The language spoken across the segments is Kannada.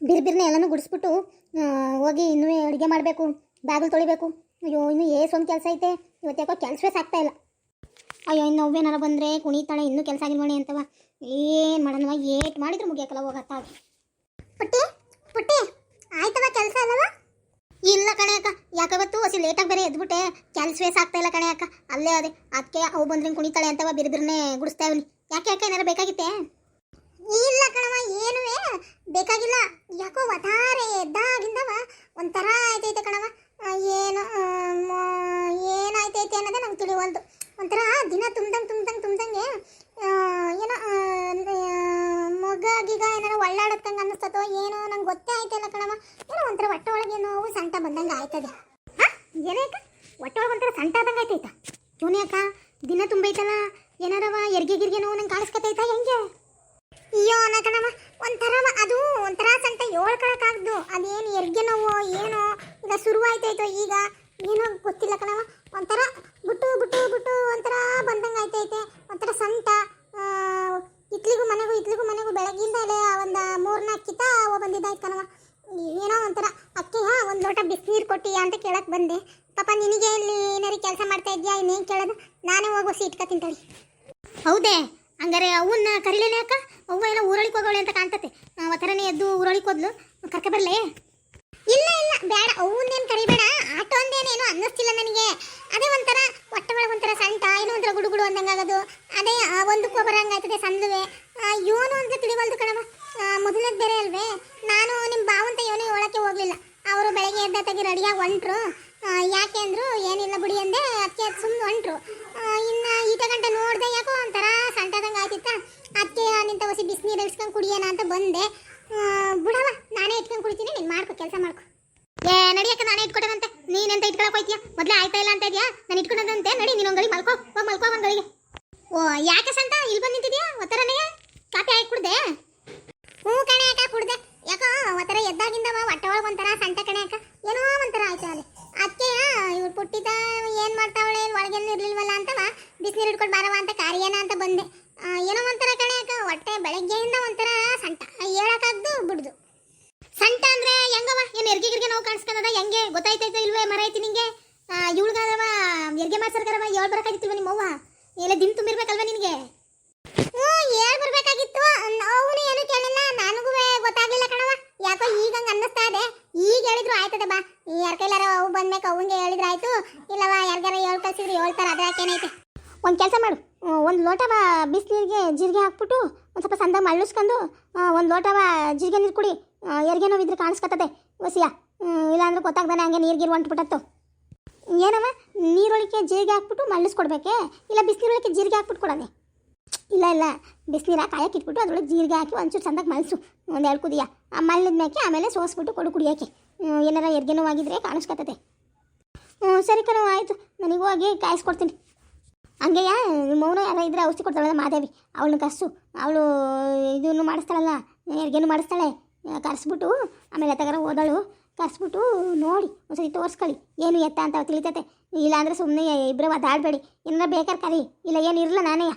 ಬಿರ್ಬಿರ್ನೆ ಎಲ್ಲನೂ ಗುಡಿಸ್ಬಿಟ್ಟು ಹೋಗಿ ಇನ್ನೂ ಅಡುಗೆ ಮಾಡಬೇಕು, ಬಾಗಿಲು ತೊಳಿಬೇಕು. ಅಯ್ಯೋ, ಇನ್ನು ಏಸೊಂದು ಕೆಲಸ ಐತೆ. ಇವತ್ತು ಯಾಕೋ ಕೆಲಸವೇ ಸಾಕ್ತಾ ಇಲ್ಲ. ಅಯ್ಯೋ, ಇನ್ನು ಅವ್ವೇನಾರ ಬಂದರೆ ಕುಣಿತಾಳೆ ಇನ್ನೂ ಕೆಲಸ ಆಗಿಲ್ವಣಿ ಅಂತವ. ಏನು ಮಾಡೋಣವ, ಏಟ್ ಮಾಡಿದ್ರು ಮುಗಿಯಕಲ್ಲ ಹೋಗತ್ತಾಗಿ ಪುಟ್ಟಿ ಪುಟ್ಟಿ, ಆಯ್ತವ ಕೆಲಸ ಅಲ್ಲವ? ಇಲ್ಲ ಕಣೆ ಅಕ್ಕ, ಯಾಕವತ್ತು ಹಸಿ ಲೇಟಾಗಿ ಬೇರೆ ಎದ್ಬಿಟ್ಟೆ. ಕೆಲಸವೇ ಸಾಕ್ತಾ ಇಲ್ಲ ಕಣೆ ಅಕ್ಕ. ಅಲ್ಲೇ ಅದೇ ಅದಕ್ಕೆ ಅವು ಬಂದ್ರೆ ಕುಣಿತಾಳೆ ಅಂತವ ಬಿರ್ಬಿರ್ನೆ ಗುಡಿಸ್ತಾ ಇವ್ನಿ. ಯಾಕೆ ಯಾಕೆ ಏನಾರು ಬೇಕಾಗಿತ್ತೆ? ಇಲ್ಲ ಕಣವ ಏನುವೆ ಬೇಕಾಗಿಲ್ಲ. ಯಾಕೋ ಒಟ್ಟಾರೆ ಎದ್ದಾಗಿಂದವ? ಒಂಥರ ಆಯ್ತೈತೆ ಕಣವ ಏನು ಏನಾಯ್ತೈತೆ ಅನ್ನೋದೇ ನಂಗೆ ತಿಳಿವಲ್ದು. ಒಂಥರ ದಿನ ತುಂಬ್ದಂಗೆ ತುಂಬ್ದಂಗೆ ತುಂಬ್ದಂಗೆ ಏನೋ ಮೊಗ ಗಿಗ ಏನಾರ ಒಳ್ಳಾಡತ್ತಂಗೆ ಅನ್ನಿಸ್ತತೋ ಏನೋ ನಂಗೆ ಗೊತ್ತೇ ಆಯ್ತಲ್ಲ ಕಣವ ಏನೋ ಒಂಥರ ಹೊಟ್ಟೆ ಒಳಗೆ ನೋವು, ಸಂಟ ಬಂದಂಗೆ ಆಯ್ತದೆ. ಹಾಂ? ಏನೇಕ ಹೊಟ್ಟೆ ಒಳಗೆ ಒಂಥರ ಸಂಟ ಆದಂಗೆ ಆಯ್ತೈತ. ಇವನೇ ಅಕ್ಕ, ದಿನ ತುಂಬೈತಲ್ಲ. ಏನಾರವ, ಎರ್ಗೆ ಗಿರ್ಗೆ ನೋವು ನಂಗೆ ಕಾಣಿಸ್ಕೊತೈತಾ ಹೆಂಗೆ? ಅಯ್ಯೋ ಕಣವ ಒಂಥರ ಅದು ಒಂಥರ ಸಂತ ಹೇಳ್ಕೊಳಕ್ಕಾಗ್ದು. ಅದೇನು ಎರ್ಗೆ ನೋವು, ಏನೋ. ಈಗ ಶುರುವಾಯ್ತೈತೋ ಈಗ? ಏನೋ ಗೊತ್ತಿಲ್ಲ ಕಣವ. ಒಂಥರ ಬಿಟ್ಟು ಬಿಟ್ಟು ಬಿಟ್ಟು ಒಂಥರ ಬಂದಂಗೆ ಆಯ್ತೈತೆ ಒಂಥರ ಸಂತ ಇತ್ಲಿಗೂ ಮನೆಗೂ ಇತ್ಲಿಗೂ ಮನೆಗೂ ಬೆಳಗ್ಗಿಂದಲೇ ಒಂದು ಮೂರ್ನಾಲ್ಕು ಕಿತ ಬಂದಿದ್ದಾಯ್ತು ಕಣವ. ಏನೋ ಒಂಥರ, ಅಕ್ಕೆ ಒಂದು ಲೋಟ ಬಿಸಿನೀರು ಕೊಟ್ಟಿಯಾ ಅಂತ ಕೇಳಕ್ಕೆ ಬಂದೆ. ಪಾಪ, ನಿನಗೆ ಇಲ್ಲಿ ಏನಾರು ಕೆಲಸ ಮಾಡ್ತಾ ಇದೆಯಾ? ಇನ್ನೇನು ಕೇಳೋದು? ನಾನೇ ಹೋಗೋ ಸೀಟ್ ತಿಂತಾಳಿ ಹೌದೇ. ಹಂಗಾರೆ ಅವನ್ನ ಕರಿಲೇನೆ ಅಕ್ಕ? ಅವ್ವ ಏನೋ ಊರೊಳಿಗೆ ಹೋಗೋಳೆ ಅಂತ ಕಾಣ್ತತೆ. ಅವತರನೇ ಎದ್ದು ಊರೊಳಿಗೆ ಹೋದ್ಲು. ಕರ್ಕ ಬರ್ಲೆ? ಇಲ್ಲ ಇಲ್ಲ, ಬೇಡ. ಅವನ್ನೇನು ಕರಿಬೇಡ. ಆಟೋ ಅಂದೇನೇನು ಅನ್ನಿಸ್ತಿಲ್ಲ ನನಗೆ. ಅದೇ ಒಂಥರ ಹೊಟ್ಟೆ ಒಳಗೆ ಒಂಥರ ಸಂಟ, ಏನೋ ಒಂಥರ ಗುಡುಗುಡು ಅಂದಂಗಾಗೋದು. ಅದೇ ಒಂದು ಬರಂಗಾಯ್ತದೆ ಸಂದುವೆ. ಇವನು ಅಂತ ತಿಳಿವಲ್ದು ಕಣವ ಮೊದಲನೇದು ಬೇರೆ ಅಲ್ವೇ? ನಾನು ನಿಮ್ಮ ಬಾವಂತ ಇವನು ಹೇಳೋಕ್ಕೆ ಹೋಗಲಿಲ್ಲ. ಅವರು ಬೆಳಗ್ಗೆ ಎದ್ದ ತೆಗಿ ರೆಡಿಯಾಗಿ ಹೊಂಟ್ರು. ಯಾಕೆ ಅಂದ್ರು, ಏನಿಲ್ಲ ಬಿಡಿ ಅಂದೆ. ಅದಕ್ಕೆ ಸುಮ್ಮನೆ ಹೊಂಟ್ರು. ಇನ್ನ ಈಟ ಗಂಟೆ ನೋಡ್ದೆ ಯಾಕೋ ಒಂಥರ ಆಯ್ತಿತ್ತ ಅದಕ್ಕೆ ನಿಂತ ಹೊಸಿ ಬಿಸಿನೀರು ಇಳಿಸ್ಕೊಂಡು ಕುಡಿಯೋಣ ಅಂತ ಬಂದೆ. ಬಿಡವ ನಾನೇ ಇಟ್ಕೊಂಡು ಕುಡಿತೀನಿ. ನೀನು ಮಾಡ್ಕೊ, ಕೆಲಸ ಮಾಡ್ಕೊ. ಏ ನಡಿಯಕ್ಕ ನಾನೇ ಇಟ್ಕೊಡೋದಂತೆ ನೀನೆಂತ ಇಟ್ಕೊಳಕ್ ಹೋಯ್ತೀಯ? ಮೊದಲೇ ಆಯ್ತಾ ಇಲ್ಲ ಅಂತ ಇದೆಯಾ? ನಾನು ಇಟ್ಕೊಂಡಂತೆ ನಡಿ, ನೀನು ಗಳಿ ಮಲ್ಕೋ. ಹೋಗಿ ಮಲ್ಕೋ ಒಂದು ಗಳಿಗೆ. ಓ, ಯಾಕೆ ಸಂತ ಇಲ್ಲಿ ಬಂದು ನಿಂತಿದ್ಯಾ? ಒತ್ತರನೇ ಕಾಫಿ ಹಾಕಿ ಕುಡ್ದೆ? ಹ್ಞೂ ಕಣೆ ಯಾಕೆ ಕುಡ್ದೆ. ಯಾಕೋ ಒತ್ತರ ಎದ್ದಾಗಿಂದವ ಹೊಟ್ಟೆ ಒಳಗೆ ಒಂಥರ ಸಂಟ ಕಣೆ ಯಾಕೆ ಏನೋ ಒಂಥರ ಆಯ್ತು ಅಲ್ಲಿ. ಅದಕ್ಕೆ ಇವ್ರು ಪುಟ್ಟಿದ್ದ ಏನು ಮಾಡ್ತಾವಳೆ? ಒಳಗೆಲ್ಲ ಇರಲಿಲ್ವಲ್ಲ ಅಂತವ ಬಿಸಿನೀರು ಹಿಡ್ಕೊಂಡು ಬಾರವ ಅಂತ ಕಾರ್ಯನ ಅಂತ ಬಂದೆ. ಏನೋ ಒಂಥರ ಕಣೆ ಅಕ್ಕ. ಹೊಟ್ಟೆ ಬೆಳಗ್ಗೆಯಿಂದ ಒಂಥರ ಸಂಟ. ಹೇಳಕ್ಕಾಗ್ದು ಬಿಡ್ದು. ಸಂಟ ಅಂದ್ರೆ ಹೆಂಗವ ಏನು ಎರ್ಗೆ ಗಿರ್ಗೆ ನಾವು ಕಾಣಿಸ್ಕೊಂಡದ? ಹೆಂಗೆ? ಗೊತ್ತಾಯ್ತೈತೆ ಇಲ್ವೇ ಮರ ಐತಿ ನಿಂಗೆ? ಇವಳ್ಗಾದವ, ಎರ್ಗೆ ಮಾಡ್ಸರ್ಕರವ ಹೇಳ್ ಬರಕಾಗಿತ್ತಿವ ನಿಮ್ಮವ್ವ. ಎಲ್ಲ ದಿನ ತುಂಬಿರ್ಬೇಕಲ್ವ ನಿನಗೆ? ಹ್ಞೂ, ಏಳು ಬರಬೇಕಾಗಿತ್ತು. ಅವನು ಏನು ಕೇಳಿಲ್ಲ. ನನಗೂ ಗೊತ್ತಾಗ್ಲಿಲ್ಲ ಕಣವ ಯಾಕೋ ಈಗ ಹಂಗ ಅನ್ನಿಸ್ತಾ ಇದೆ. ಈಗ ಹೇಳಿದ್ರು ಆಯ್ತದೆ ಬಾ. ಯಾರ ಕೈಲಾರ ಅವು ಬಂದ್ಮೇಕ ಅವಂಗೆ ಹೇಳಿದ್ರೆ ಆಯ್ತು. ಇಲ್ಲವ, ಯಾರಿಗಾರ ಹೇಳ್ ಕಳ್ಸಿದ್ರು ಹೇಳ್ತಾರೆ ಅದ್ರಾಕೆ ಏನೈತೆ ಒಂದು ಕೆಲಸ ಮಾಡು. ಒಂದು ಲೋಟವ ಬಿಸಿನೀರಿಗೆ ಜೀರಿಗೆ ಹಾಕ್ಬಿಟ್ಟು ಒಂದು ಸ್ವಲ್ಪ ಸಂದ ಮಳ್ಳಿಸ್ಕೊಂಡು ಒಂದು ಲೋಟವ ಜೀರಿಗೆ ನೀರು ಕುಡಿ ಎರ್ಗೆ ನೋವಿದ್ರೆ ಕಾಣಿಸ್ಕೊತದೆ. ವಸಿಯ ಇಲ್ಲಾಂದ್ರೆ ಗೊತ್ತಾಗ್ದಾನೆ ಹಂಗೆ ನೀರ್ಗಿರು ಹೊಂಟ್ಬಿಟ್ಟತ್ತು ಏನವ? ನೀರೊಳಗೆ ಜೀರಿಗೆ ಹಾಕ್ಬಿಟ್ಟು ಮಳ್ಳಿಸ್ಕೊಡ್ಬೇಕೆ? ಇಲ್ಲ ಬಿಸಿನೀರೊಳಗೆ ಜೀರಿಗೆ ಹಾಕ್ಬಿಟ್ಟು ಕೊಡೋದೆ? ಇಲ್ಲ ಇಲ್ಲ. ಬಿಸಿನೀರು ಕಾಯಕ್ಕೆ ಇಟ್ಬಿಟ್ಟು ಅದ್ರೊಳಗೆ ಜೀರಿಗೆ ಹಾಕಿ ಒಂಚೂರು ಚಂದಕ್ಕೆ ಮಳಸು. ಒಂದು ಎರಡು ಕುದಿಯ. ಆ ಮೇಕೆ ಆಮೇಲೆ ಸೋಸ್ಬಿಟ್ಟು ಕೊಡು ಕುಡಿಯೋಕೆ ಏನಾರ ಎರ್ಗೆ ನೋವಾಗಿದ್ರೆ ಕಾಣಿಸ್ಕೊತದೆ. ಹ್ಞೂ ಸರಿ ಕಣ, ಆಯಿತು. ನನಗೆ ಹೋಗಿ ಕಾಯಿಸ್ಕೊಡ್ತೀನಿ. ಹಂಗೆಯಾ? ನಿಮ್ಮ ಮೌನ ಯಾರ ಇದ್ರೆ ಔಷಧಿ ಕೊಡ್ತಾಳಲ್ಲ ಮಾದೇವಿ. ಅವಳನ್ನ ಕರ್ಸು. ಅವಳು ಇದನ್ನು ಮಾಡಿಸ್ತಾಳಲ್ಲ ಎರ್ಗೇನು ಮಾಡಿಸ್ತಾಳೆ. ಕರೆಸ್ಬಿಟ್ಟು ಆಮೇಲೆ ತಗರ ಓದಳು ಕರೆಸ್ಬಿಟ್ಟು ನೋಡಿ, ಒಂದ್ಸತಿ ತೋರಿಸ್ಕೊಳ್ಳಿ. ಏನು ಎತ್ತ ಅಂತ ತಿಳಿತೈತೆ. ಇಲ್ಲಾಂದರೆ ಸುಮ್ಮನೆ ಇಬ್ಬರು ಅದಾಡಬೇಡಿ ಏನಾರ ಬೇಕಾದ್ರೆ ಕರಿ. ಇಲ್ಲ ಏನು ಇರಲ್ಲ ನಾನೇ.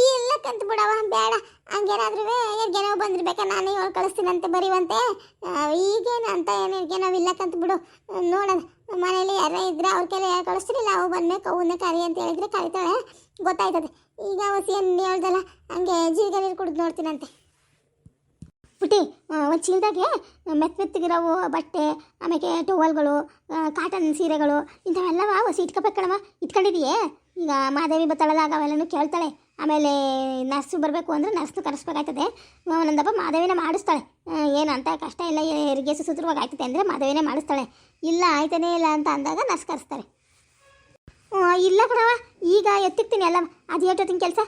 ಇಲ್ಲ ಕಂತ ಬಿಡವ, ಬೇಡ. ಹಂಗೇನಾದ್ರೂ ಎರ್ಗೆನೋ ಬಂದಿರ್ಬೇಕಾ? ನಾನೇ ಕಳಿಸ್ತೀನಿ ಕಳಿಸ್ತೀನಂತೆ, ಬರೀವಂತೆ. ಈಗೇನು ಅಂತ ಏನು ಇಲ್ಲ ಕಂತ ಬಿಡು. ನೋಡೋಣ. ಮನೇಲಿ ಯಾರೇ ಇದ್ರೆ ಅವ್ರ ಕೈಲಿ ಯಾರು ಕಳಿಸ್ತಿರಲಿಲ್ಲ, ಅವು ಬಂದ್ಮೇಲೆ ಅವನ್ನ ಕರಿ ಅಂತ ಹೇಳಿದ್ರೆ ಕರಿತಾಳೆ. ಗೊತ್ತಾಯ್ತದೆ. ಈಗ ಹೊಸಿ ಏನು ಹೇಳ್ದಲ್ಲ, ಹಂಗೆ ಜೀರಿಗೆ ನೀರು ಕುಡಿದು ನೋಡ್ತೀನಂತೆ. ಪುಟಿ ಒಂದು ಚೀಲದಾಗೆ ಮೆತ್ತ ಮೆತ್ತಗಿರೋವು ಬಟ್ಟೆ ಆಮೇಲೆ ಟೋವಲ್ಗಳು ಕಾಟನ್ ಸೀರೆಗಳು, ಇಂಥವೆಲ್ಲವ ಹೊಸಿ ಇಟ್ಕೋಬೇಕಣವ ಕಣವ ಇಟ್ಕೊಂಡಿದೀಯೇ ಈಗ ಮಾದೇವಿ ಬತ್ತಾಳಲ್ಲ ಅವೆಲ್ಲನೂ ಕೇಳ್ತಾಳೆ. ಆಮೇಲೆ ನರ್ಸು ಬರಬೇಕು ಅಂದರೆ ನರ್ಸ್ನು ಕರೆಸ್ಬೇಕಾಯ್ತದೆ. ಒಂದೊಂದಪ್ಪ ಮಾಧವಿನೇ ಮಾಡಿಸ್ತಾಳೆ. ಅಂತ ಕಷ್ಟ ಇಲ್ಲ ಹೆರಿಗೆ ಸುಸೂತ್ರವಾಗಿ ಆಯ್ತದೆ ಅಂದರೆ ಮಾಧವಿನೇ ಮಾಡಿಸ್ತಾಳೆ. ಇಲ್ಲ, ಆಯ್ತಾನೇ ಇಲ್ಲ ಅಂತ ಅಂದಾಗ ನರ್ಸ್ ಕರೆಸ್ತಾರೆ. ಇಲ್ಲ ಕಣವ ಈಗ ಎತ್ತಿಕ್ತೀನಿ ಎಲ್ಲ, ಅದು ಏಟೋತಿನ ಕೆಲಸ.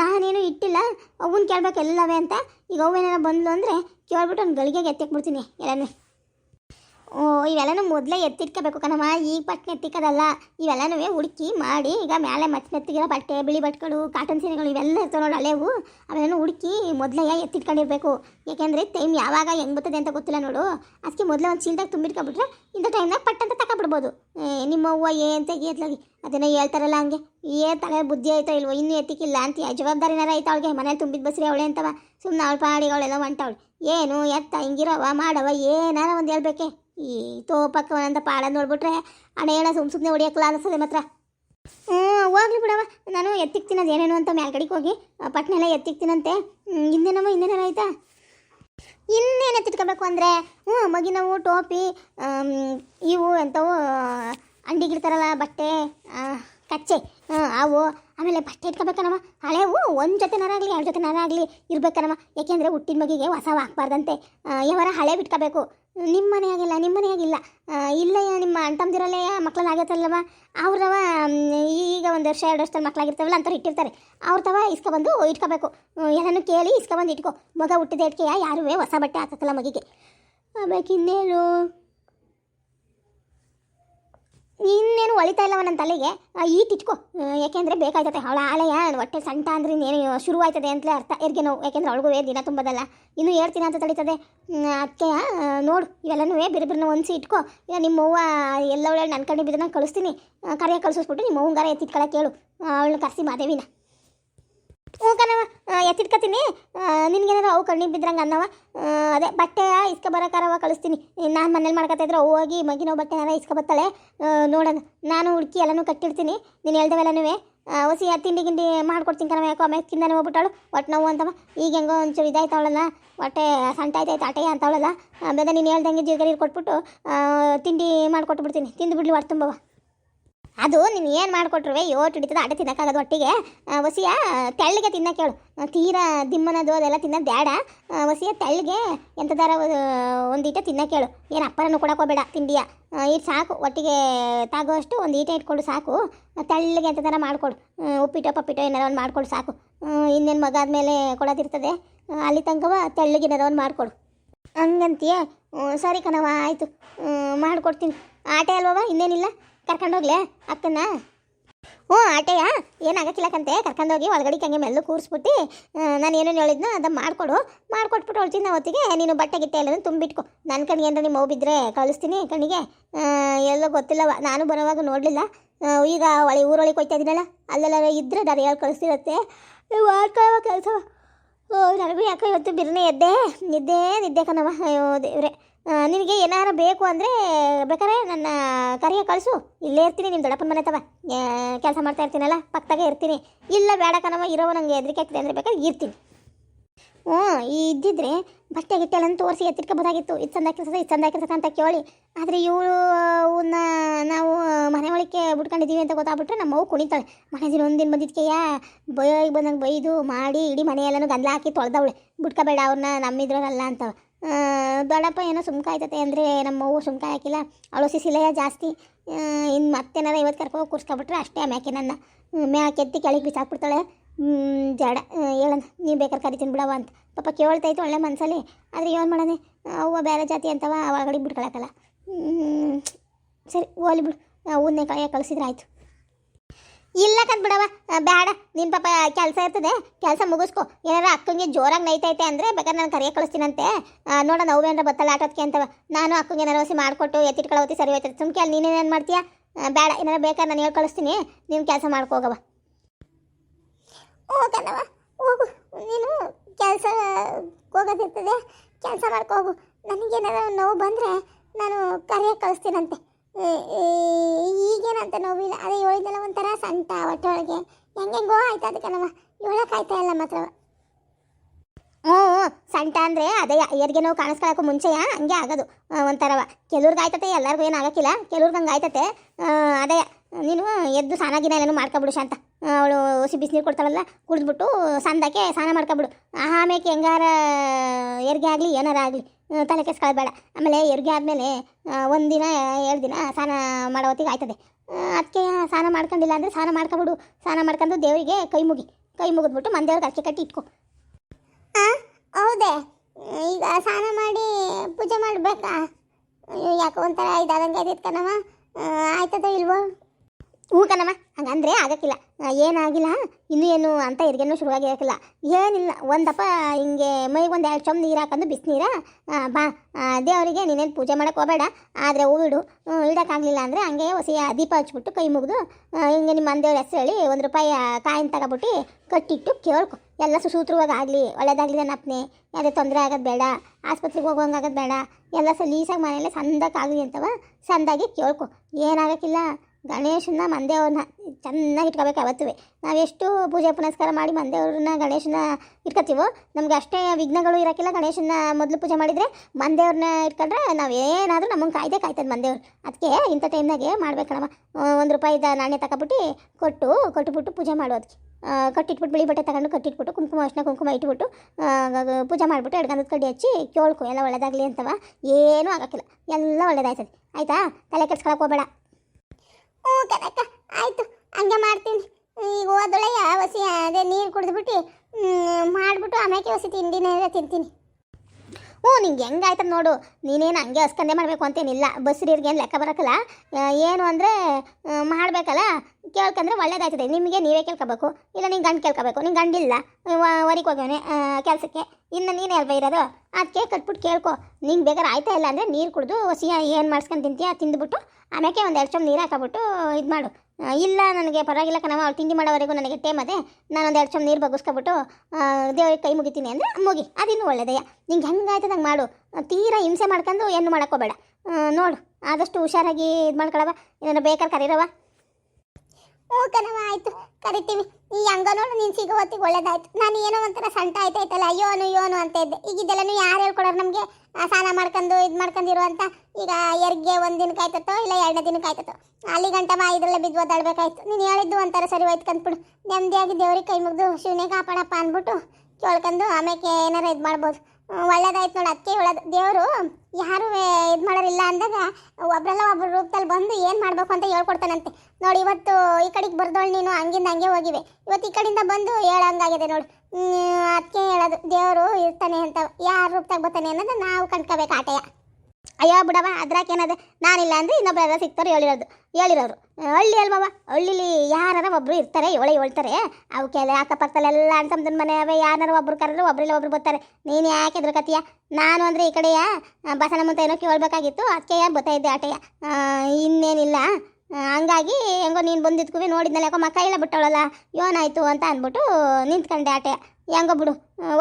ನಾನೇನು ಇಟ್ಟಿಲ್ಲ ಅವನ್ನ ಕೇಳಬೇಕು ಎಲ್ಲವೇ ಅಂತ. ಈಗ ಅವೇನೇನೋ ಬಂದ್ಲು ಅಂದರೆ ಕೇಳ್ಬಿಟ್ಟು ಅವ್ನು ಗಳಿಗೆಗೆ ಎತ್ತಿಕ್ಬಿಡ್ತೀನಿ ಎಲ್ಲನೂ ಓ ಇವೆಲ್ಲನೂ ಮೊದಲೇ ಎತ್ತಿಟ್ಕೋಬೇಕು ಕಣಮ್ಮ. ಈಗ ಬಟ್ಟೆ ಎತ್ತಿಕ್ಕದಲ್ಲ. ಇವೆಲ್ಲನೂ ಹುಡುಕಿ ಮಾಡಿ ಈಗ ಮೇಲೆ ನೆತ್ತಿಗಿರೋ ಬಟ್ಟೆ ಬಿಳಿ ಬಟ್ಟೆಗಳು ಕಾಟನ್ ಸೀರೆಗಳು ಇವೆಲ್ಲ ಇರ್ತವೆ ನೋಡಿ ಹಳೆವು ಅವೆಲ್ಲನೂ ಹುಡುಕಿ ಮೊದಲೇ ಎತ್ತಿಟ್ಕೊಂಡಿರ್ಬೇಕು. ಯಾಕೆಂದರೆ ಟೈಮ್ ಯಾವಾಗ ಹೆಂಗೆ ಬರ್ತದೆ ಅಂತ ಗೊತ್ತಿಲ್ಲ ನೋಡು. ಅದಕ್ಕೆ ಮೊದಲೇ ಒಂದು ಚೀಲದಾಗ ತುಂಬಿಟ್ಕೊಬಿಟ್ರೆ ಇಂಥ ಟೈಮ್ನಾಗ ಪಟ್ಟಂತ ತಗೊಬಿಡ್ಬೋದು ಏ, ನಿಮ್ಮ ಅವ್ವ ಏನ್ ತೆಗಿಯತ್ಲಾಗಿ ಅದನ್ನ ಹೇಳ್ತಾರಲ್ಲ ಹಂಗೆ. ಏ ತಲೆ ಬುದ್ಧಿ ಆಯ್ತೋ ಇಲ್ವೋ, ಇನ್ನೂ ಎತ್ತಿಕ್ಕಿಲ್ಲ ಅಂತ ಜವಾಬ್ದಾರಿನಾರ ಆಯ್ತಾ ಅವಳಿಗೆ. ಮನೇಲಿ ತುಂಬಿದ ಬಸ್ರಿ ಅವಳೆ ಅಂತವ. ಸುಮ್ಮನೆ ಅವಳು ಪಾಡಿಗಳೆಲ್ಲ ಹೊಂಟವಳು. ಏನು ಎತ್ತ, ಹಿಂಗಿರವ, ಮಾಡವ, ಏನಾರ ಒಂದು ಹೇಳ್ಬೇಕೆ. ಈ ತೋಪಕ್ಕ ಅಂತ ಪಾಡ ನೋಡ್ಬಿಟ್ರೆ ಹಣೆಯಣ ಸುಮ್ ಸುಮ್ಮನೆ ಹೊಡಿಯಕ್ಕಲ್ಲ ಅನಿಸ್ತದೆ ಮಾತ್ರ. ಹ್ಞೂ, ಹೋಗ್ಲಿ ಬಿಡವ ನಾನು ಎತ್ತಿಕ್ತೀನಿ ಅದು ಏನೇನು ಅಂತ ಮ್ಯಾಲ್ಗಡಿಗೆ ಹೋಗಿ ಪಟ್ನೆಲ್ಲ ಎತ್ತಿಕ್ತೀನಂತೆ ಇನ್ನೇನವ ಇನ್ನೇನಾರ ಆಯ್ತಾ? ಇನ್ನೇನು ಎತ್ತಿಟ್ಕೋಬೇಕು ಅಂದರೆ, ಹ್ಞೂ, ಮಗಿನವು, ಟೋಪಿ ಇವು ಎಂಥವು ಅಂಡಿಗಿಡ್ತಾರಲ್ಲ ಬಟ್ಟೆ ಕಚ್ಚೆ ಅವು ಆಮೇಲೆ ಬಟ್ಟೆ ಇಟ್ಕೋಬೇಕನಮ್ಮ. ಹಳೆವು ಒಂದು ಜೊತೆ ನರಾಗಲಿ ಎರಡು ಜೊತೆ ನರಾಗಲಿ ಇರ್ಬೇಕನಮ್ಮ. ಯಾಕೆಂದರೆ ಹುಟ್ಟಿನ ಮಗಿಗೆ ಹೊಸ ಹಾಕ್ಬಾರ್ದಂತೆ ಯಾವಾರ ಹಳೆ ಬಿಟ್ಕೋಬೇಕು. ನಿಮ್ಮ ಮನೆಯಾಗಿಲ್ಲ ನಿಮ್ಮ ಮನೆಯಾಗಿಲ್ಲ ಇಲ್ಲಯ್ಯ ನಿಮ್ಮ ಅಂಟಮ್ದಿರಲ್ಲೇ ಅವ್ರ ಅವ್ರವ ಈಗ ಒಂದು ವರ್ಷ, ಎರಡು ವರ್ಷದಲ್ಲಿ ಮಕ್ಕಳಾಗಿರ್ತಾವಲ್ಲ ಅಂತ ಇಟ್ಟಿರ್ತಾರೆ. ಅವ್ರ ತವ ಇಸ್ಕೊಬಂದು ಇಟ್ಕೋಬೇಕು. ಎಲ್ಲನೂ ಕೇಳಿ ಇಸ್ಕೊಬಂದು ಇಟ್ಕೋ. ಮಗ ಹುಟ್ಟಿದ ಇಟ್ಕೆಯ ಯಾರೂ ಹೊಸ ಬಟ್ಟೆ ಹಾಕಕ್ಕಲ್ಲ ಮಗಿಗೆ. ಆಮೇಲೆ ಇನ್ನೇನು ಇನ್ನೇನು ಒಳಿತಾ ಇಲ್ಲವ ನನ್ನ ತಲೆಗೆ? ಈ ಯಾಕೆಂದ್ರೆ ಬೇಕಾಯ್ತದೆ ಅವಳ ಆಳೆಯ ಹೊಟ್ಟೆ ಸಂಟ ಅಂದ್ರೆ ಇನ್ನೇನು ಶುರು ಆಯ್ತದೆ ಅಂತಲೇ ಅರ್ಥ. ಎರಿಗೆ ನೋವು. ಯಾಕೆಂದ್ರೆ ಅವಳಿಗೂ ದಿನ ತುಂಬದಲ್ಲ. ಇನ್ನೂ ಹೇಳ್ತೀನಿ ಅಂತ ತಡೀತದೆ. ಅದಕ್ಕೆ ನೋಡು. ಇವೆಲ್ಲನೂ ಬಿರು ಬಿರುನ ಒಂದ್ಸಿ ಇಟ್ಕೋ. ಇಲ್ಲ, ನಿಮ್ಮ ಎಲ್ಲ ಎಲ್ಲವಳೆ ನನ್ನ ಕಣ್ಣಿ ಬಿದ್ದನ್ನ ಕಳಿಸ್ತೀನಿ. ಕರೆಯ ಕಳಿಸ್ಬಿಟ್ಟು ನಿಮ್ಮ ಅವ್ವಂಗಾರ ಎತ್ತಿಟ್ಕೊಳಕ್ಕೆ ಕೇಳು. ಅವಳನ್ನ ಕರೆಸಿ ಮಾದೇವಿನ. ಹ್ಞೂ ಕಣವ ಎತ್ತಿಟ್ಕೊತೀನಿ. ನಿನ್ಗೇನಾದ್ರು ಅವು ಕಣ್ಣಿಗೆ ಬಿದ್ರಂಗೆ ಅನ್ನವ ಅದೇ ಬಟ್ಟೆ ಇಸ್ಕೊ ಬರೋಕಾರವ ಕಳಿಸ್ತೀನಿ. ನಾನು ಮನೇಲಿ ಮಾಡ್ಕೊತಾಯಿದ್ರೆ ಅವು ಹೋಗಿ ಮಗಿನೋ ಬಟ್ಟೆನಾರ ಇಸ್ಕೊ ಬರ್ತಾಳೆ ನೋಡೋಣ. ನಾನು ಹುಡುಕಿ ಎಲ್ಲನೂ ಕಟ್ಟಿರ್ತೀನಿ ನೀನು ಹೇಳ್ದವೆಲ್ಲನೂ ಹೊಸಿ ತಿಂಡಿ ಗಿಂಡಿ ಮಾಡ್ಕೊಡ್ತೀನಿ ಕಣವ ಯಾಕೋ ಆಮೇಲೆ ತಿಂದಾನೆ ಹೋಗ್ಬಿಟ್ಟಾಳು. ಒಟ್ಟು ನೋವು ಅಂತವ. ಈಗ ಹೆಂಗೋ ಒಂಚೂರು ಇದಾಯ್ತವಳಲ್ಲ. ಹೊಟ್ಟೆ ಸಂಟ ಆಯ್ತಾಯ್ತು, ಆಟೆಯ ಅಂತವಳಲ್ಲ. ಆಮೇಲೆ ನೀನು ಹೇಳ್ದಂಗೆ ಜೀರಿಗೆ ಕೊಟ್ಬಿಟ್ಟು ತಿಂಡಿ ಮಾಡಿಕೊಟ್ಬಿಡ್ತೀನಿ. ತಿಂದು ಬಿಡ್ಲಿ ಹೊಟ್ಟೆ ತುಂಬವ ಅದು ನೀನು ಏನು ಮಾಡಿಕೊಟ್ರುವೆ? ಯೋಟ್ ಹಿಡಿತದ, ಅಡೆ ತಿನ್ನೋಕ್ಕಾಗೋದು ಒಟ್ಟಿಗೆ. ವಸಿಯ, ತೆಳ್ಳಗೆ ತಿನ್ನಕ್ಕೆ ಹೇಳು ತೀರಾ ದಿಮ್ಮನದು ಅದೆಲ್ಲ ತಿನ್ನೋದು ಬೇಡ ಒಸಿಯ ತೆಳ್ಳಗೆ ಎಂಥದಾರ ಒಂದು ಈಟ ತಿನ್ನಕ್ಕೆ ಹೇಳು ಏನು ಅಪ್ಪರನ್ನು ಕೊಡಕೋಬೇಡ ತಿಂಡಿಯ. ಇದು ಸಾಕು, ಒಟ್ಟಿಗೆ ತಾಗೋಷ್ಟು ಒಂದು ಈಟೆ ಇಟ್ಕೊಂಡು ಸಾಕು. ತೆಳ್ಳಿಗೆ ಎಂಥದಾರ ಮಾಡಿಕೊಡು. ಉಪ್ಪಿಟ್ಟೋ ಪಪ್ಪಿಟ್ಟೋ ಏನಾರ ಒಂದು ಮಾಡಿಕೊಡು ಸಾಕು. ಇನ್ನೇನು ಮಗ ಆದಮೇಲೆ ಕೊಡೋದಿರ್ತದೆ. ಅಲ್ಲಿ ತನಕವ ತೆಳ್ಳಗೆ ಏನಾರ ಒಂದು ಮಾಡಿಕೊಡು. ಹಂಗಂತೀಯ? ಸರಿ ಕಣವ ಆಯಿತು. ಮಾಡಿಕೊಡ್ತೀನಿ. ಆಟೇ ಅಲ್ವವ ಇನ್ನೇನಿಲ್ಲ? ಕರ್ಕೊಂಡೋಗ್ಲೆ ಅಕ್ಕನ ಹ್ಞೂ ಆಟೆಯ ಏನಾಗಕ್ಕಿಲ್ಲಕಂತೆ ಕರ್ಕೊಂಡೋಗಿ ಒಳಗಡೆ ಹಂಗೆ ಮೆಲ್ಲು ಕೂರಿಸ್ಬಿಟ್ಟು ನಾನು ಏನೇನು ಹೇಳಿದ್ನೋ ಅದನ್ನು ಮಾಡಿಕೊಡು. ಮಾಡಿಕೊಟ್ಬಿಟ್ಟು ಹೊಳ್ತೀನಿ ಹೊತ್ತಿಗೆ, ನೀನು ಬಟ್ಟೆ ಗಿಟ್ಟೆ ಎಲ್ಲ ತುಂಬಿಟ್ಕೊ. ನನ್ನ ಕಣ್ಣಿಗೆ ಏನಾರ ನಿಮ್ಮ ಬಿದ್ದರೆ ಕಳಿಸ್ತೀನಿ ಕಣ್ಣಿಗೆ. ಎಲ್ಲ ಗೊತ್ತಿಲ್ಲವ, ನಾನು ಬರೋವಾಗ ನೋಡಲಿಲ್ಲ. ಈಗ ಒಳಿ ಊರೊಳಗೆ ಹೋಯ್ತಾ ಇದ್ದೀನಲ್ಲ ಅಲ್ಲೆಲ್ಲ ಇದ್ದರೆ ನಾನು ಹೇಳಿ ಕಳಿಸ್ತಿರತ್ತೆ? ಮಾಡ್ಕೊಳ್ಳೋ ಕೆಲಸ ಓ, ನನಗೂ ಯಾಕೋ ಇವತ್ತು ಬಿರ್ನೆ ಎದ್ದೆ? ನಿದ್ದೆ ನಿದ್ದೆ ಕಣವ ಅಯ್ಯೋ, ದೇವ್ರೆ. ನಿನಗೆ ಏನಾರು ಬೇಕು ಅಂದರೆ ಬೇಕಾದ್ರೆ ನನ್ನ ಕರೆಯ ಕಳಿಸು. ಇಲ್ಲೇ ಇರ್ತೀನಿ ನಿಮ್ಮ ದೊಡ್ಡಪ್ಪನ ಮನೆ ತವ. ಕೆಲಸ ಮಾಡ್ತಾ ಇರ್ತೀನಲ್ಲ, ಪಕ್ಕದಾಗೆ ಇರ್ತೀನಿ. ಇಲ್ಲ ಬೇಡ ಕಣವ ಇರೋವ ನನಗೆ ಹೆದರಿಕೆ ಆಗ್ತದೆ ಅಂದರೆ ಬೇಕಾದ್ರೆ ಇರ್ತೀನಿ. ಹ್ಞೂ, ಈ ಇದ್ದಿದ್ರೆ ಬಟ್ಟೆ ಗಿಟ್ಟೆಲ್ಲ ತೋರಿಸಿ ಎತ್ತಿಟ್ಕೋಬೋದಾಗಿತ್ತು. ಇದು ಚಂದ ಕೆಲಸ ಇದು ಚಂದ ಕೆಲಸ ಅಂತ ಕೇಳಿ. ಆದರೆ ಇವಳು, ಅವನ್ನ ನಾವು ಮನೆ ಒಳಗೆ ಬಿಟ್ಕೊಂಡಿದ್ದೀವಿ ಅಂತ ಗೊತ್ತಾಗ್ಬಿಟ್ರೆ ನಮ್ಮ ಅವು ಕುಣಿತಾಳೆ. ಮನೆ ದಿನ ಒಂದಿನ ಬಂದಿದ್ಕೆಯ? ಬೈಗೆ ಬಂದಂಗೆ ಬೈದು ಮಾಡಿ, ಇಡೀ ಮನೆಯೆಲ್ಲನೂ ಗಂಧ ಹಾಕಿ ತೊಳೆದವಳೆ. ಬಿಟ್ಕೋಬೇಡ ಅವ್ರನ್ನ ನಮ್ಮಿದ್ರಲ್ಲ ಅಂತ ದೊಡ್ಡಪ್ಪ ಏನೋ ಸುಮ್ಕ ಆಯ್ತತೆ ಅಂದರೆ ನಮ್ಮ ಅವ್ವ ಸುಮ್ಕ ಹಾಕಿಲ್ಲ ಅವಳು ಸಿಸಿಲಯ ಜಾಸ್ತಿ. ಇನ್ನು ಮತ್ತೇನಾರ ಇವತ್ತು ಕರ್ಕೊ ಕೂರ್ಸ್ಕೊಬಿಟ್ರೆ ಅಷ್ಟೇ ಮ್ಯಾಕೆ ನನ್ನ. ಮ್ಯಾಕೆ ಎತ್ತಿ ಕೆಳಗೆ ಬಿಸಾಕ್ಬಿಡ್ತಾಳೆ. ಜಡ ಹೇಳಣ, ನೀವು ಬೇಕಾದ್ರೆ ಕರಿತೀನಿ ಬಿಡವ ಅಂತ. ಪಾಪ ಕೇಳ್ತಾಯಿತ್ತು ಒಳ್ಳೆ ಮನಸ್ಸಲ್ಲಿ ಆದರೆ ಏನು ಮಾಡೋಣ ಅವ್ವ ಬೇರೆ ಜಾತಿ ಅಂತವ ಒಳಗಡೆ ಬಿಟ್ಕೊಳಕ್ಕಲ್ಲ. ಸರಿ ಓಲಿ ಬಿಡು. ಅವನ್ನೇ ಕಾಯ ಕಳಿಸಿದ್ರೆ ಆಯ್ತು. ಕಂದ್ ಬಿಡವ? ಬೇಡ ನಿನ್ನ ಪಾಪ ಕೆಲಸ ಇರ್ತದೆ. ಕೆಲಸ ಮುಗಿಸ್ಕೊ. ಏನಾರ ಅಕ್ಕಂಗೆ ಜೋರಾಗಿ ನೈತೈತೆ ಅಂದರೆ ಬೇಕಾದ್ರೆ ನಾನು ಕರೆಯ ಕಳಿಸ್ತೀನಂತೆ. ನೋಡ ಅವ್ವೆ ಅಂದ್ರೆ ಬತ್ತಲ್ಲ ಆಟೋದಕ್ಕೆ ಅಂತವ ನಾನು ಅಕ್ಕಂಗೆ ಏನಾರ ಹೊಸಿ ಮಾಡಿಕೊಟ್ಟು ಎತ್ತಿಟ್ಕೊಳ್ಳೋತಿ ಸರಿ ಹೋಯ್ತದೆ. ಸುಮ್ಕೆ ಅಲ್ಲಿ ನೀನೇನು ಮಾಡ್ತೀಯಾ? ಬೇಡ ಏನಾರ ಬೇಕಾದ್ರೆ ನಾನು ಹೇಳಿ ಕಳಿಸ್ತೀನಿ. ನೀನು ಕೆಲಸ ಮಾಡ್ಕೋಗವ. ಹೋಗಲ್ಲವ ಹೋಗು. ನೀನು ಕೆಲಸ ಹೋಗೋದಿರ್ತದೆ. ಕೆಲಸ ಮಾಡ್ಕೋಗು ನನಗೇನಾರ ನೋವು ಬಂದರೆ ನಾನು ಕರೆಯ ಕಳಿಸ್ತೀನಂತೆ. ಈಗೇನಂತ ನೋವಿಲ್ಲ. ಅದೇ ಹೇಳಿದಲ್ಲ ಒಂಥರ ಸಂತ ಒಟ್ಟೊಳಗೆ ಹೆಂಗೆಂಗೋ ಆಯ್ತು ಅದಕ್ಕೆನವ ಹೇಳೋಕ್ಕಾಯ್ತಾ ಇಲ್ಲ ಮಾತ್ರ. ಹ್ಞೂ ಸಂಟ ಅಂದರೆ ಅದೇ ಯಾರಿಗೆ ನೋವು ಕಾಣಿಸ್ಕೊಳಕ್ಕೂ ಮುಂಚೆಯ ಹಂಗೆ ಆಗೋದು. ಒಂಥರವ. ಕೆಲವ್ರಿಗೆ ಆಯ್ತತೆ, ಎಲ್ಲರಿಗೂ ಏನು ಆಗಕ್ಕಿಲ್ಲ. ಕೆಲವ್ರಿಗೆ ಹಂಗೆ ಆಯ್ತತೆ. ಅದೇ, ನೀನು ಎದ್ದು ಸ್ನಾನ ಗಿನ ಎಲ್ಲನೂ ಮಾಡ್ಕೊಬಿಡು ಶಾಂತ. ಅವಳು ಹಸಿ ಬಿಸಿನೀರು ಕೊಡ್ತಾಳಲ್ಲ, ಕುಡಿದ್ಬಿಟ್ಟು ಸಂದಕ್ಕೆ ಸ್ನಾನ ಮಾಡ್ಕೊಬಿಡು. ಆಮೇಲೆ ಹೆಂಗಾರ ಹೆರಿಗೆ ಆಗಲಿ, ಏನಾರ ಆಗಲಿ. ತಲೆ ಕೆಸ್ಕೊಳ್ಬೇಡ ಆಮೇಲೆ ಹೆರಿಗೆ ಆದಮೇಲೆ ಒಂದಿನ ಎರಡು ದಿನ ಸ್ನಾನ ಮಾಡೋ ಹೊತ್ತಿಗೆ ಆಯ್ತದೆ. ಅದಕ್ಕೆ ಸ್ನಾನ ಮಾಡ್ಕೊಂಡಿಲ್ಲ ಅಂದರೆ ಸ್ನಾನ ಮಾಡ್ಕೊಬಿಡು. ಸ್ನಾನ ಮಾಡ್ಕೊಂಡು ದೇವರಿಗೆ ಕೈ ಮುಗಿ. ಕೈ ಮುಗಿದ್ಬಿಟ್ಟು ಮಂದೇವ್ರಿಗೆ ಅಕ್ಕಿ ಕಟ್ಟಿ ಇಟ್ಕೊ. ಹೌದೇ. ಈಗ ಸ್ನಾನ ಮಾಡಿ ಪೂಜೆ ಮಾಡಬೇಕಾ? ಯಾಕೋ ಒಂಥರ ಇದಾದಂಗೆ ಆಯ್ತು ಕಣವ ಆಯ್ತದ ಇಲ್ವೋ? ಹ್ಞೂ ಕಣಮ್ಮ ಹಂಗಂದ್ರೆ ಆಗಕ್ಕಿಲ್ಲ. ಏನಾಗಿಲ್ಲ? ಇನ್ನೂ ಏನು ಅಂತ ಇರ್ಗೇನು ಶುರುವಾಗಿ ಹಾಕಿಲ್ಲ ಏನಿಲ್ಲ, ಒಂದಪ್ಪ ಹಿಂಗೆ ಮೈಗೆ ಒಂದು ಎರಡು ಚಮ್ ನೀರು ಹಾಕೊಂಡು ಬಿಸಿನೀರ ಬಾ. ದೇವರಿಗೆ ನೀನೇನು ಪೂಜೆ ಮಾಡೋಕ್ಕೆ ಹೋಗಬೇಡ. ಆದರೆ ಹೂವಿಡು ಇಡು. ಇಡೋಕ್ಕಾಗಲಿಲ್ಲ ಅಂದರೆ ಹಂಗೆ ಹೊಸ ದೀಪ ಹಚ್ಬಿಟ್ಟು ಕೈ ಮುಗಿದು ಹಿಂಗೆ ನಿಮ್ಮ ಮಂದೇವ್ರ ಹೆಸರು ಹೇಳಿ ಒಂದು ರೂಪಾಯಿ ಕಾಯಿನ ತಗೊಬಿಟ್ಟು ಕಟ್ಟಿಟ್ಟು ಕೇಳ್ಕೊ. ಎಲ್ಲ ಸುಸೂತ್ರವಾಗಿ ಆಗಲಿ, ಒಳ್ಳೇದಾಗಲಿ ನನ್ನ ಅಪ್ನೆ ಯಾವುದೇ ತೊಂದರೆ ಆಗೋದು ಬೇಡ, ಆಸ್ಪತ್ರೆಗೆ ಹೋಗೋಂಗಾಗೋದು ಬೇಡ. ಎಲ್ಲ ಸಲೀಸಾಗಿ ಮನೆಯಲ್ಲೇ ಸಂದಕ್ಕಾಗಲಿ ಅಂತವ, ಸಂದಾಗಿ ಕೇಳ್ಕೊ. ಏನಾಗಕ್ಕಿಲ್ಲ. ಗಣೇಶನ ಮಂದೇವ್ರನ್ನ ಚೆನ್ನಾಗಿ ಇಟ್ಕೋಬೇಕು ಯಾವತ್ತೂ ನಾವೆಷ್ಟು ಪೂಜೆ ಪುನಸ್ಕಾರ ಮಾಡಿ ಮಂದೇವ್ರನ್ನ ಗಣೇಶನ ಇಟ್ಕೋತೀವೋ, ನಮ್ಗೆ ಅಷ್ಟೇ ವಿಘ್ನಗಳು ಇರೋಕ್ಕಿಲ್ಲ ಗಣೇಶನ ಮೊದಲು ಪೂಜೆ ಮಾಡಿದರೆ ಮಂದೇವ್ರನ್ನ ಇಟ್ಕೊಂಡ್ರೆ ನಾವು ಏನಾದರೂ ನಮಗೆ ಕಾಯ್ದೆ ಕಾಯ್ತದೆ ಮಂದೇವ್ರು ಅದಕ್ಕೆ ಇಂಥ ಟೈಮ್ನಾಗೆ ಮಾಡ್ಬೇಕಲ್ಲಮ್ಮ ಒಂದು ರೂಪಾಯಿದ ನಾಣ್ಯ ತಗೊಬಿಟ್ಟು ಕೊಟ್ಟು ಕೊಟ್ಟುಬಿಟ್ಟು ಪೂಜೆ ಮಾಡೋದಕ್ಕೆ ಕಟ್ಟಿಟ್ಬಿಟ್ಟು ಬಿಳಿ ಬಟ್ಟೆ ತಗೊಂಡು ಕಟ್ಟಿಟ್ಬಿಟ್ಟು ಕುಂಕುಮ, ಅರ್ಶಿನ ಕುಂಕುಮ ಇಟ್ಬಿಟ್ಟು ಪೂಜೆ ಮಾಡಿಬಿಟ್ಟು ಎಡ್ಗಂದದ ಕಡ್ಡಿ ಹಚ್ಚಿ ಕೇಳ್ಕೊ, ಎಲ್ಲ ಒಳ್ಳೇದಾಗಲಿ ಅಂತವ. ಏನೂ ಆಗೋಕ್ಕಿಲ್ಲ, ಎಲ್ಲ ಒಳ್ಳೇದಾಯ್ತದೆ. ಆಯಿತಾ? ತಲೆ ಕೆಡ್ಸ್ಕೊಳಕ್ಕೆ ಹೋಗಬೇಡ. ಹ್ಞೂ ಕನಕ ಆಯಿತು, ಹಂಗೆ ಮಾಡ್ತೀನಿ. ಈಗ ಓದೊಳೆಯ ಹೊಸಿ ಅದೇ ನೀರು ಕುಡಿದ್ಬಿಟ್ಟು ಮಾಡಿಬಿಟ್ಟು ಆಮೇಲೆ ಹೊಸಿ ತಿಂಡಿನ ತಿಂತೀನಿ. ಹ್ಞೂ ನಿಂಗೆ ಹೆಂಗಾಯ್ತದ ನೋಡು. ನೀನೇನು ಹಂಗೆ ಹಸ್ಕಂದೆ ಮಾಡಬೇಕು ಅಂತೇನಿಲ್ಲ. ಬಸ್ರಿಯರ್ಗೆ ಏನು ಲೆಕ್ಕ ಬರೋಕ್ಕಲ್ಲ ಏನು ಅಂದರೆ ಮಾಡಬೇಕಲ್ಲ? ಕೇಳ್ಕಂದ್ರೆ ಒಳ್ಳೇದಾಯ್ತದೆ. ನಿಮಗೆ ನೀವೇ ಕೇಳ್ಕೊಬೇಕು. ಇಲ್ಲ, ನಿಂಗೆ ಗಂಡು ಕೇಳ್ಕೋಬೇಕು. ನಿಂಗೆ ಗಂಡಿಲ್ಲ ಹೊರಗೆ ಹೋಗೋನೆ ಕೆಲಸಕ್ಕೆ. ಇನ್ನು ನೀನೇ ಅಲ್ವ ಇರೋದು. ಅದಕ್ಕೆ ಕಟ್ಬಿಟ್ಟು ಕೇಳ್ಕೊ. ನಿಂಗೆ ಬೇಕಾದ್ರೆ ಆಯ್ತಾ ಇಲ್ಲ ಅಂದರೆ ನೀರು ಕುಡಿದು ಸಿಹಿ ಏನು ಮಾಡ್ಸ್ಕೊಂಡು ತಿಂತೀಯ ತಿಂದ್ಬಿಟ್ಟು ಆಮೇಲೆ ಒಂದು ಎರಡು ಚಮ್ ನೀರು ಹಾಕೊಬಿಟ್ಟು ಇದು ಮಾಡು ಇಲ್ಲ, ನನಗೆ ಪರವಾಗಿಲ್ಲ ಕಣವ ಅವ್ಳು ತಿಂಡಿ ಮಾಡೋವರೆಗೂ ನನಗೆ ಟೇಮ್ ಅದೇ. ನಾನೊಂದು ಎರಡು ಚಮ್ ನೀರು ಬಗ್ಗಿಸ್ಕೊಬಿಟ್ಟು ದೇವ್ರಿಗೆ ಕೈ ಮುಗಿತೀನಿ ಅಂದರೆ ಮುಗಿ. ಅದಿನ್ನೂ ಒಳ್ಳೆಯದಯ್ಯ ನಿಂಗೆ ಹೆಂಗಾಯ್ತದ ಹಂಗೆ ಮಾಡು. ತೀರಾ ಹಿಂಸೆ ಮಾಡ್ಕೊಂಡು ಏನು ಮಾಡೋಕ್ಕೋಬೇಡ ನೋಡು, ಆದಷ್ಟು ಹುಷಾರಾಗಿ ಇದು ಮಾಡ್ಕೊಳವ ಏನಾರು ಬೇಕಾದ್ರೆ ಕರೀರವ ಕಣವ ಆಯಿತು. ಕರಿತೀವಿ. ಈ ಹಂಗ ನೋಡು, ನೀನು ಸಿಗೋ ಹೊತ್ತಿಗೆ ಒಳ್ಳೇದಾಯ್ತು. ನಾನು ಏನೋ ಒಂಥರ ಸಂಟ ಆಯ್ತಾಯ್ತಲ್ಲ ಅಯ್ಯೋನು ಯೋನು ಅಂತ ಇದ್ದೆ ಈಗ ಇದೆಲ್ಲನೂ ಯಾರು ಹೇಳ್ಕೊಡೋರು ನಮಗೆ? ಸ್ನಾನ ಮಾಡ್ಕೊಂಡು, ಇದು ಮಾಡ್ಕೊಂಡಿರುವಂಥ ಈಗ ಎರ್ಗೆ ಒಂದು ದಿನಕ್ಕೆ ಆಯ್ತತ್ತೋ, ಇಲ್ಲ ಎರಡನೇ ದಿನಕ್ಕೆ ಆಯ್ತತ್ತೋ? ಅಲ್ಲಿ ಗಂಟ ಬಾ, ಇದರಲ್ಲೇ ಬಿದ್ದು ಒದ್ದಾಡ್ಬೇಕಾಯ್ತು. ನೀನು ಹೇಳಿದ್ದು ಒಂಥರ ಸರಿ ಹೋಯ್ತು ಕಂದ್ಬಿಡು ನೆಮ್ಮದಿಯಾಗಿ ದೇವ್ರಿಗೆ ಕೈ ಮುಗಿದು, ಶಿವನೇ ಕಾಪಾಡಪ್ಪ ಅಂದ್ಬಿಟ್ಟು ಕೇಳ್ಕೊಂಡು ಆಮೇಲೆ ಏನಾರು ಇದು ಮಾಡ್ಬೋದು. ಒಳ್ಳೇದಾಯ್ತು ನೋಡಿ ಅದಕ್ಕೆ ಹೇಳೋದು. ದೇವರು ಯಾರು ಇದು ಮಾಡೋರಿಲ್ಲ ಅಂದಾಗ ಒಬ್ರಲ್ಲ ಒಬ್ರು ರೂಪದಲ್ಲಿ ಬಂದು ಏನು ಮಾಡಬೇಕು ಅಂತ ಹೇಳ್ಕೊಡ್ತಾನಂತೆ. ನೋಡಿ ಇವತ್ತು ಈ ಕಡೆಗೆ ಬರ್ದೋಳು ನೀನು ಹಂಗಿಂದ ಹಂಗೆ ಹೋಗಿವೆ. ಇವತ್ತು ಈ ಕಡೆಯಿಂದ ಬಂದು ಹೇಳೋಂಗಾಗಿದೆ ನೋಡು. ಅದಕ್ಕೆ ಹೇಳೋದು. ದೇವರು ಇರ್ತಾನೆ ಅಂತ ಯಾರ ರೂಪದಾಗ ಬರ್ತಾನೆ ಅನ್ನೋದು ನಾವು ಕಂಡ್ಕೋಬೇಕು ಆಟಯ. ಅಯ್ಯೋ ಬಿಡವ ಅದ್ರಾಗ ಏನದ? ನಾನಿಲ್ಲ ಅಂದ್ರೆ ಇನ್ನೊಬ್ರು ಯಾರು ಸಿಗ್ತಾರೆ ಹೇಳಿರೋದು. ಹೇಳಿರೋರು. ಹಳ್ಳಿ ಅಲ್ವವ ಹಳ್ಳಿಲಿ ಯಾರಾರ ಒಬ್ರು ಇರ್ತಾರೆ, ಏಳೆ ಹೇಳ್ತಾರೆ ಅವಕ್ಕೆಲ್ಲ ಅಕ್ಕಪಕ್ಕದಲ್ಲೆಲ್ಲ ಅಣ್ಣ ತಮ್ಮದನ ಮನೆ ಅವೆ ಯಾರು ಒಬ್ರು ಕರೆದ್ರೆ ಒಬ್ರಿಲ್ಲ ಒಬ್ರು ಬರ್ತಾರೆ. ನೀನು ಯಾಕೆ ಕತಿಯ ನಾನು ಅಂದ್ರೆ ಈ ಕಡೆಯ ಬಸನ ಮುಂತ ಏನೋ ಕೇಳಬೇಕಾಗಿತ್ತು, ಅದಕ್ಕೆ ಬರ್ತಾ ಇದ್ದೆ ಆಟೆಯ? ಇನ್ನೇನಿಲ್ಲ. ಹಂಗಾಗಿ ಹೆಂಗೋ ನೀನು ಬಂದಿದ್ಕೂ ನೋಡಿದ್ನಲ್ಲ, ಯಾಕೋ ಮಕ್ಕ ಇಲ್ಲ ಬಿಟ್ಟವಳಲ್ಲ, ಏನಾಯ್ತು ಅಂತ ಅಂದ್ಬಿಟ್ಟು ನಿಂತ್ಕೊಂಡೆ ಆಟೆ ಹೆಂಗೋ ಬಿಡು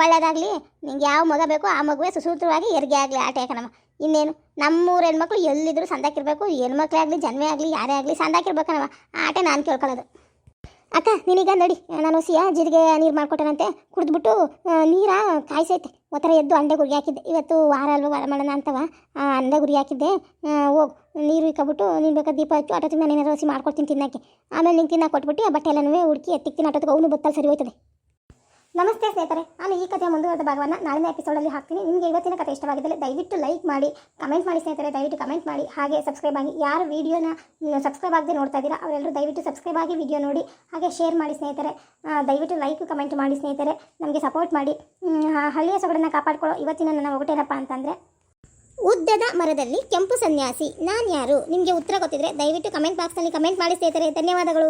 ಒಳ್ಳೇದಾಗಲಿ, ನಿಂಗೆ ಯಾವ ಮಗ ಬೇಕೋ ಆ ಮಗುವೆ ಸುಸೂತ್ರವಾಗಿ ಹೆರಿಗೆ ಆಗಲಿ ಆಟೆ ಕಣಮ್ಮ ಇನ್ನೇನು ನಮ್ಮೂರ ಹೆಣ್ಮಕ್ಳು ಎಲ್ಲಿದ್ರು ಸಂದಾಕಿರ್ಬೇಕು, ಹೆಣ್ಮಕ್ಳೇ ಆಗಲಿ, ಜನ್ಮೇ ಆಗಲಿ, ಯಾರೇ ಆಗಲಿ ಸಂದಾಕಿರ್ಬೇಕನವ. ಆಟ ನಾನು ಕೇಳ್ಕೊಳ್ಳೋದು. ಅಕ್ಕ, ನೀನೀಗ ನಡಿ. ನಾನು ಸಿಯಾ ಜೀರಿಗೆ ನೀರು ಮಾಡ್ಕೊಟ್ಟನಂತೆ. ಕುಡಿದ್ಬಿಟ್ಟು ನೀರ ಕಾಯಿಸೈತೆ. ಒಂಥರ ಎದ್ದು ಅಂಡೆ ಗುರಿ ಹಾಕಿದ್ದೆ. ಇವತ್ತು ವಾರ ಅಲ್ವ ವಾರ ಮಾಡೋಣ ಅಂತವ. ಅಂಡೆ ಗುರಿ ಹಾಕಿದ್ದೆ. ಹೋಗು. ನೀರು ಇಕ್ಕಬಿಟ್ಟು ನೀನು ಬೇಕಾದ ದೀಪ ಹಚ್ಚು ಆಟೋತಿಗೆ ನಾನು ಏನಾರು ಹಸಿ ಮಾಡ್ಕೊಡ್ತೀನಿ ತಿನ್ನಕ್ಕೆ. ಆಮೇಲೆ ನಿಂಗೆ ತಿನ್ನ ಕೊಟ್ಬಿಟ್ಟು ಬಟ್ಟೆ ಎಲ್ಲನೂ ಹುಡುಕಿ ಎತ್ತಿಕ್ತೀನಿ. ಆಟೋತಿಗೆ ಅವನು ಬತ್ತಲ್ಲಿ ಸರಿ ಹೋಯ್ತದೆ. ನಮಸ್ತೆ ಸ್ನೇಹಿತರೆ, ನಾನು ಈ ಕಥೆಯ ಮುಂದುವರೆದ ಭಾಗವನ್ನು ನಾಳಿನ ಎಪಿಸೋಡಲ್ಲಿ ಹಾಕ್ತೀನಿ. ನಿಮಗೆ ಇವತ್ತಿನ ಕಥೆ ಇಷ್ಟವಾಗಿದ್ದರೆ ದಯವಿಟ್ಟು ಲೈಕ್ ಮಾಡಿ ಕಮೆಂಟ್ ಮಾಡಿ ಸ್ನೇಹಿತರೆ, ದಯವಿಟ್ಟು ಕಮೆಂಟ್ ಮಾಡಿ. ಹಾಗೆ ಸಬ್ಸ್ಕ್ರೈಬ್ ಆಗಿ ಯಾರು ವೀಡಿಯೋನ ಸಬ್ಸ್ಕ್ರೈಬ್ ಆಗದೆ ನೋಡ್ತಾ ಇದ್ದೀರಾ, ಅವರೆಲ್ಲರೂ ದಯವಿಟ್ಟು ಸಬ್ಸ್ಕ್ರೈಬ್ ಆಗಿ ವಿಡಿಯೋ ನೋಡಿ, ಹಾಗೆ ಶೇರ್ ಮಾಡಿ ಸ್ನೇಹಿತರೆ. ದಯವಿಟ್ಟು ಲೈಕ್ ಕಮೆಂಟ್ ಮಾಡಿ ಸ್ನೇಹಿತರೆ. ನಮಗೆ ಸಪೋರ್ಟ್ ಮಾಡಿ. ಹಳ್ಳಿಯ ಸೊಗಡನ್ನು ಕಾಪಾಡ್ಕೊಳ್ಳೋ ಇವತ್ತಿನ ನನ್ನ ಒಗಟೇನಪ್ಪ ಅಂತಂದರೆ, ಉದ್ದದ ಮರದಲ್ಲಿ ಕೆಂಪು ಸನ್ಯಾಸಿ ನಾನು ಯಾರು ನಿಮಗೆ ಉತ್ತರ ಗೊತ್ತಿದ್ರೆ ದಯವಿಟ್ಟು ಕಮೆಂಟ್ ಬಾಕ್ಸ್ನಲ್ಲಿ ಕಮೆಂಟ್ ಮಾಡಿ ಸ್ನೇಹಿತರೆ. ಧನ್ಯವಾದಗಳು.